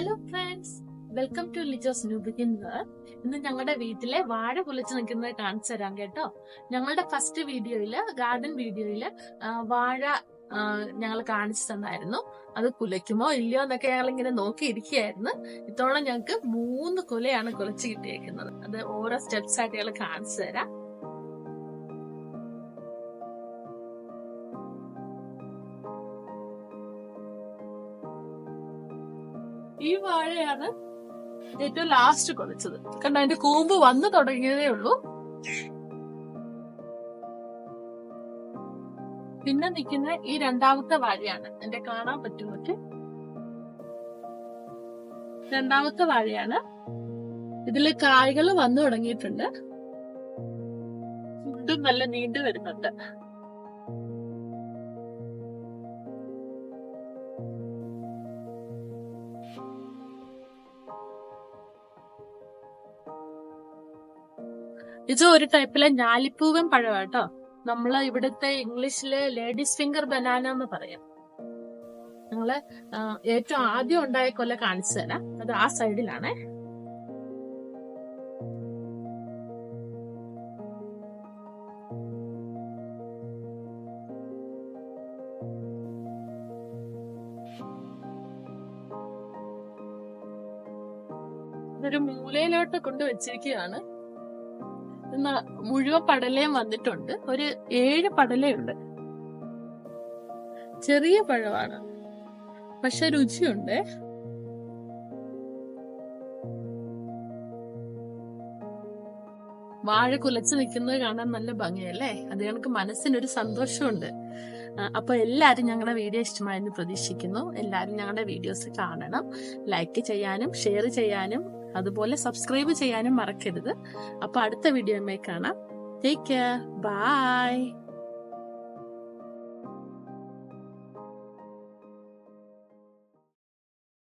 Hello friends welcome to Lijo's new begin ഇന്ന് ഞങ്ങളുടെ വീട്ടിലെ വാഴ പൊളിച്ച് നിൽക്കുന്നത് കാണിച്ചു തരാം കേട്ടോ. ഞങ്ങളുടെ ഫസ്റ്റ് വീഡിയോയിൽ ഗാർഡൻ വീഡിയോയിൽ വാഴ ഞങ്ങൾ കാണിച്ചു തന്നായിരുന്നു. അത് കുലയ്ക്കുമോ ഇല്ലയോ എന്നൊക്കെ ഞങ്ങൾ ഇങ്ങനെ നോക്കിയിരിക്കുകയായിരുന്നു. ഇത്തവണ ഞങ്ങൾക്ക് മൂന്ന് കുലയാണ് കുലച്ച് കിട്ടിയേക്കുന്നത്. അത് ഓരോ സ്റ്റെപ്സ് ആയിട്ട് ഞങ്ങൾ കാണിച്ചു തരാം. ഈ വാഴയാണ് ഏറ്റവും ലാസ്റ്റ് കൊലച്ചത്. കാരണം അതിന്റെ കൂമ്പ് വന്നു തുടങ്ങിയതേ ഉള്ളൂ. പിന്നെ നിൽക്കുന്ന ഈ രണ്ടാമത്തെ വാഴയാണ്. എന്റെ കാണാൻ പറ്റുമൊക്കെ രണ്ടാമത്തെ വാഴയാണ്. ഇതിൽ കായ്കൾ വന്നു തുടങ്ങിയിട്ടുണ്ട്. ഫുഡും നല്ല നീണ്ടു വരുന്നുണ്ട്. ഇത് ഒരു ടൈപ്പിലെ ഞാലിപ്പൂവൻ പഴമാട്ടോ നമ്മൾ ഇവിടുത്തെ ഇംഗ്ലീഷിൽ ലേഡീസ് ഫിംഗർ ബനാന എന്ന് പറയാം. ഞങ്ങൾ ഏറ്റവും ആദ്യം ഉണ്ടായ കൊല്ല കാണിച്ചു തരാം. അത് ആ സൈഡിലാണേ. ഇതൊരു മൂലയിലോട്ട് കൊണ്ട് വെച്ചിരിക്കുകയാണ് മുഴുവൻ പടലയും വന്നിട്ടുണ്ട്. ഒരു ഏഴ് പടലയുണ്ട്. ചെറിയ പഴമാണ്. പക്ഷെ രുചിയുണ്ട്. വാഴ കുലച്ചു നിൽക്കുന്നത് കാണാൻ നല്ല ഭംഗിയല്ലേ? അത് ഞങ്ങൾക്ക് മനസ്സിനൊരു സന്തോഷമുണ്ട്. അപ്പൊ എല്ലാരും ഞങ്ങളുടെ വീഡിയോ ഇഷ്ടമായെന്ന് പ്രതീക്ഷിക്കുന്നു. എല്ലാരും ഞങ്ങളുടെ വീഡിയോസ് കാണണം. ലൈക്ക് ചെയ്യാനും ഷെയർ ചെയ്യാനും അതുപോലെ സബ്സ്ക്രൈബ് ചെയ്യാനും മറക്കരുത്. അപ്പൊ അടുത്ത വീഡിയോയുമായി കാണാം. Take care bye